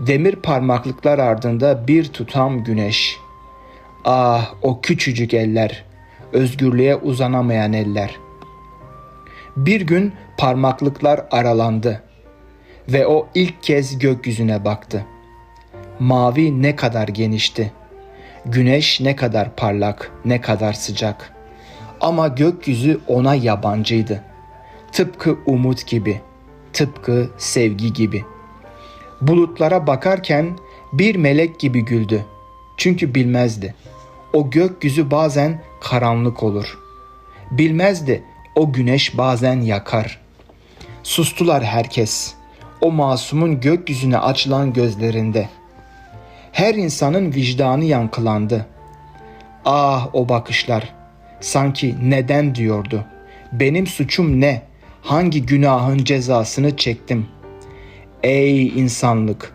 Demir parmaklıklar ardında bir tutam güneş. Ah o küçücük eller, özgürlüğe uzanamayan eller. Bir gün parmaklıklar aralandı ve o ilk kez gökyüzüne baktı. Mavi ne kadar genişti. Güneş ne kadar parlak, ne kadar sıcak. Ama gökyüzü ona yabancıydı. Tıpkı umut gibi, tıpkı sevgi gibi. Bulutlara bakarken bir melek gibi güldü. Çünkü bilmezdi. O gökyüzü bazen karanlık olur. Bilmezdi o güneş bazen yakar. Sustular herkes. O masumun gökyüzüne açılan gözlerinde. Her insanın vicdanı yankılandı. Ah o bakışlar. Sanki neden diyordu. Benim suçum ne? Hangi günahın cezasını çektim? Ey insanlık!